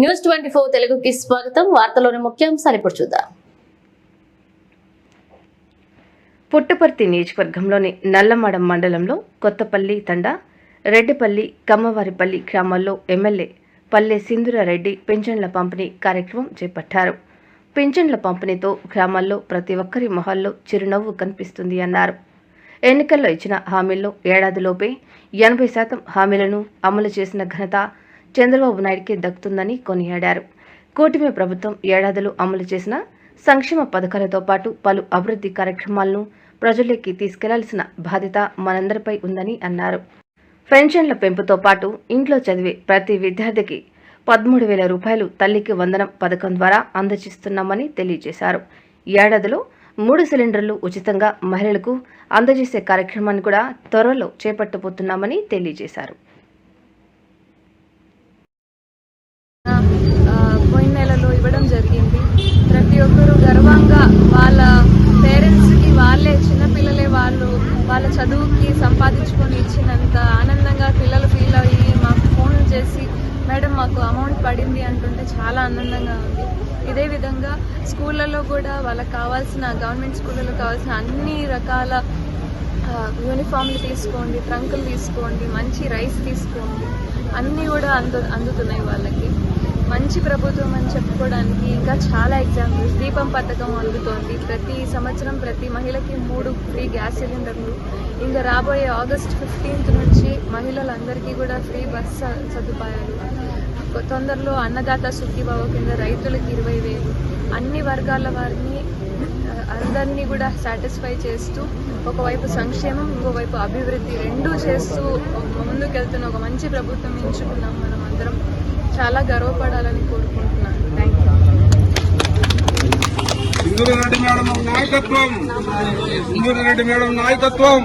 News twenty four తెలుగుకి స్వాగతం. వార్తలోని ముఖ్యాంశాలు ఇప్పుడు చూద్దాం. పుట్టపర్తి నియోజకవర్గంలోని నల్లమడం మండలంలో కొత్తపల్లి తండా రెడ్డిపల్లి కమ్మవారిపల్లి గ్రామాల్లో ఎమ్మెల్యే పల్లె సింధురారెడ్డి పింఛన్ల పంపిణీ కార్యక్రమం చేపట్టారు. పింఛన్ల పంపిణీతో గ్రామాల్లో ప్రతి ఒక్కరి మొహాల్లో చిరునవ్వు కనిపిస్తుంది అన్నారు. ఎన్నికల్లో ఇచ్చిన హామీల్లో ఏడాదిలోపే ఎనభై శాతం హామీలను అమలు చేసిన ఘనత చంద్రబాబు నాయుడికి దక్కుతుందని కొనియాడారు. కూటమి ప్రభుత్వం ఏడాదిలో అమలు చేసిన సంక్షేమ పథకాలతో పాటు పలు అభివృద్ధి కార్యక్రమాలను ప్రజల్లోకి తీసుకెళ్ళాల్సిన బాధ్యత మనందరిపై ఉందని అన్నారు. పెన్షన్ల పెంపుతో పాటు ఇంట్లో చదివే ప్రతి విద్యార్థికి పదమూడు వేల రూపాయలు తల్లికి వందనం పథకం ద్వారా అందజేస్తున్నామని తెలియజేశారు. ఏడాదిలో మూడు సిలిండర్లు ఉచితంగా మహిళలకు అందజేసే కార్యక్రమాన్ని కూడా త్వరలో చేపట్టబోతున్నామని తెలియజేశారు. నెలలో జరిగింది. ప్రతి ఒక్కరూ గర్వంగా వాళ్ళ పేరెంట్స్కి వాళ్ళే చిన్నపిల్లలే వాళ్ళు వాళ్ళ చదువుకి సంపాదించుకొని ఇచ్చినంత ఆనందంగా పిల్లలు ఫీల్ అయ్యి మాకు ఫోన్ చేసి మేడం మాకు అమౌంట్ పడింది అంటుంటే చాలా ఆనందంగా ఉంది. ఇదే విధంగా స్కూళ్ళలో కూడా వాళ్ళకి కావాల్సిన గవర్నమెంట్ స్కూళ్ళలో కావాల్సిన అన్ని రకాల యూనిఫామ్లు తీసుకోండి ట్రంకులు తీసుకోండి మంచి రైస్ తీసుకోండి. అన్నీ కూడా అందు అందుతున్నాయి వాళ్ళకి. మంచి ప్రభుత్వం అని చెప్పుకోవడానికి ఇంకా చాలా ఎగ్జాంపుల్స్ దీపం పథకం అందుతోంది. ప్రతి సంవత్సరం ప్రతి మహిళకి మూడు ఫ్రీ గ్యాస్ సిలిండర్లు ఇంకా రాబోయే ఆగస్ట్ ఫిఫ్టీన్త్ నుంచి మహిళలందరికీ కూడా ఫ్రీ బస్ స- సదుపాయాలు. తొందరలో అన్నదాత సుఖీభావ కింద రైతులకు ఇరవై వేలు. అన్ని వర్గాల వారిని అందరినీ కూడా సాటిస్ఫై చేస్తూ ఒకవైపు సంక్షేమం ఇంకోవైపు అభివృద్ధి రెండూ చేస్తూ ముందుకెళ్తున్న ఒక మంచి ప్రభుత్వం ఎంచుకున్నాం మనం అందరం. చాలా గర్వపడాలని కోరుకుంటున్నాను. Thank you Sindhuru Reddy madam నాయకత్వం. సింధూరు రెడ్డి మేడం నాయకత్వం.